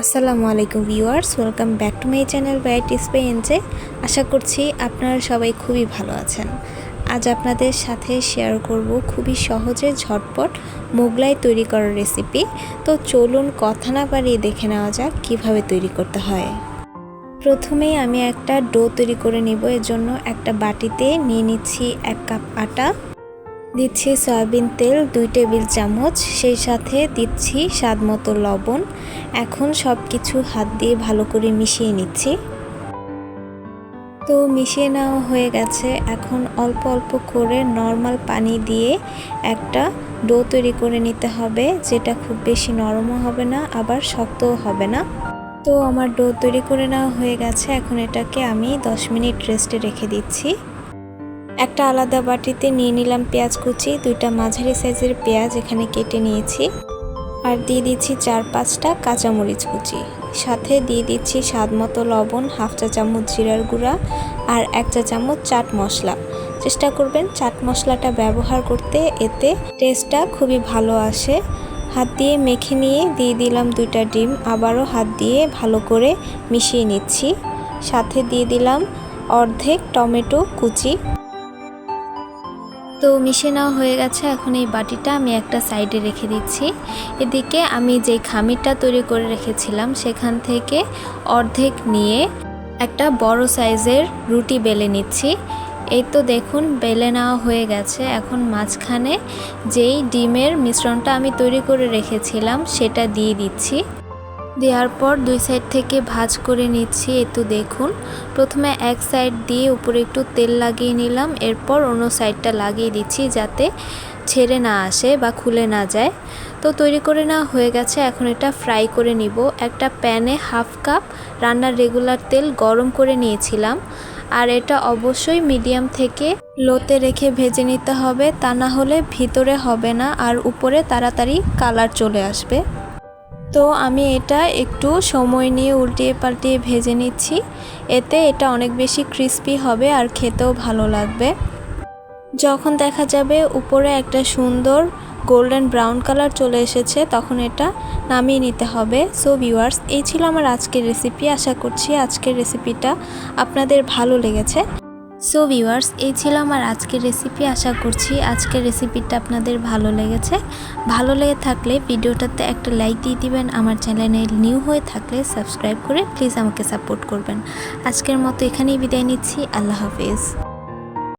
আসসালামু আলাইকুম viewers, welcome back to my channel by এনজে আশা করছি আপনারা সবাই খুবই ভালো আছেন। আজ আপনাদের সাথে শেয়ার করব খুবই সহজে ঝটপট মোগলাই তৈরি করার রেসিপি তো চলুন কথা না পারিয়ে দেখে নেওয়া যাক কীভাবে তৈরি করতে হয়। প্রথমেই আমি একটা ডো তৈরি করে নিব, এর জন্য একটা বাটিতে নিয়ে নিচ্ছি এক কাপ আটা। দিচ্ছি সয়াবিন তেল, দুই টেবিল চামচ, সেই সাথে দিচ্ছি স্বাদ মতো লবণ। এখন সব কিছু হাত দিয়ে ভালো করে মিশিয়ে নিচ্ছি। তো মিশিয়ে নেওয়া হয়ে গেছে। এখন অল্প অল্প করে নর্মাল পানি দিয়ে একটা ডো তৈরি করে নিতে হবে, যেটা খুব বেশি নরমও হবে না, আবার শক্তও হবে না। তো আমার ডো তৈরি করে নেওয়া হয়ে গেছে। এখন এটাকে আমি 10 মিনিট রেস্টে রেখে দিচ্ছি। একটা আলাদা বাটিতে নিয়ে নিলাম পেঁয়াজ কুচি, দুইটা মাঝারি সাইজের পেঁয়াজ এখানে কেটে নিয়েছি। আর দিয়ে দিচ্ছি চার পাঁচটা কাঁচামরিচ কুচি। সাথে দিয়ে দিচ্ছি স্বাদ মতো লবণ, হাফ চা চামচ জিরার গুঁড়া আর এক চা চামচ চাট মশলা। চেষ্টা করবেন চাট মশলাটা ব্যবহার করতে, এতে টেস্টটা খুবই ভালো আসে। হাত দিয়ে মেখে নিয়ে দিয়ে দিলাম দুইটা ডিম, আবারও হাত দিয়ে ভালো করে মিশিয়ে নিচ্ছি। সাথে দিয়ে দিলাম অর্ধেক টমেটো কুচি। তো মিশে নেওয়া হয়ে গেছে। এখন এই বাটিটা আমি একটা সাইডে রেখে দিচ্ছি। এদিকে আমি যে খামিরটা তৈরি করে রেখেছিলাম, সেখান থেকে অর্ধেক নিয়ে একটা বড় সাইজের রুটি বেলে নিচ্ছি। এই তো দেখুন, বেলে নেওয়া হয়ে গেছে। এখন মাঝখানে যেই ডিমের মিশ্রণটা আমি তৈরি করে রেখেছিলাম, সেটা দিয়ে দিচ্ছি। দেওয়ার পর দুই সাইড থেকে ভাজ করে নিচ্ছি। একটু দেখুন, প্রথমে এক সাইড দিয়ে উপরে একটু তেল লাগিয়ে নিলাম, এরপর অন্য সাইডটা লাগিয়ে দিচ্ছি যাতে ছেড়ে না আসে বা খুলে না যায়। তো তৈরি করে নেওয়া হয়ে গেছে, এখন এটা ফ্রাই করে নিব। একটা প্যানে হাফ কাপ রান্নার রেগুলার তেল গরম করে নিয়েছিলাম, আর এটা অবশ্যই মিডিয়াম থেকে লোতে রেখে ভেজে নিতে হবে, তা না হলে ভিতরে হবে না আর উপরে তাড়াতাড়ি কালার চলে আসবে। তো আমি এটা একটু সময় নিয়ে উল্টিয়ে পাল্টিয়ে ভেজে নিচ্ছি। এতে এটা অনেক বেশি ক্রিস্পি হবে আর খেতেও ভালো লাগবে। যখন দেখা যাবে উপরে একটা সুন্দর গোল্ডেন ব্রাউন কালার চলে এসেছে, তখন এটা নামিয়ে নিতে হবে। সো ভিউয়ার্স এই ছিল আমার আজকের রেসিপি আশা করছি আজকের রেসিপিটা আপনাদের ভালো লেগেছে। সো ভিউয়ার্স এই ছিল আমার আজকের রেসিপি আশা করছি আজকের রেসিপিটা আপনাদের ভালো লেগেছে। ভালো লেগে থাকলে ভিডিওটাতে একটা লাইক দিয়ে দিবেন। আমার চ্যানেলে নিউ হয়ে থাকলে সাবস্ক্রাইব করে প্লিজ আমাকে সাপোর্ট করবেন। আজকের মতো এখানেই বিদায় নিচ্ছি। আল্লাহ হাফিজ।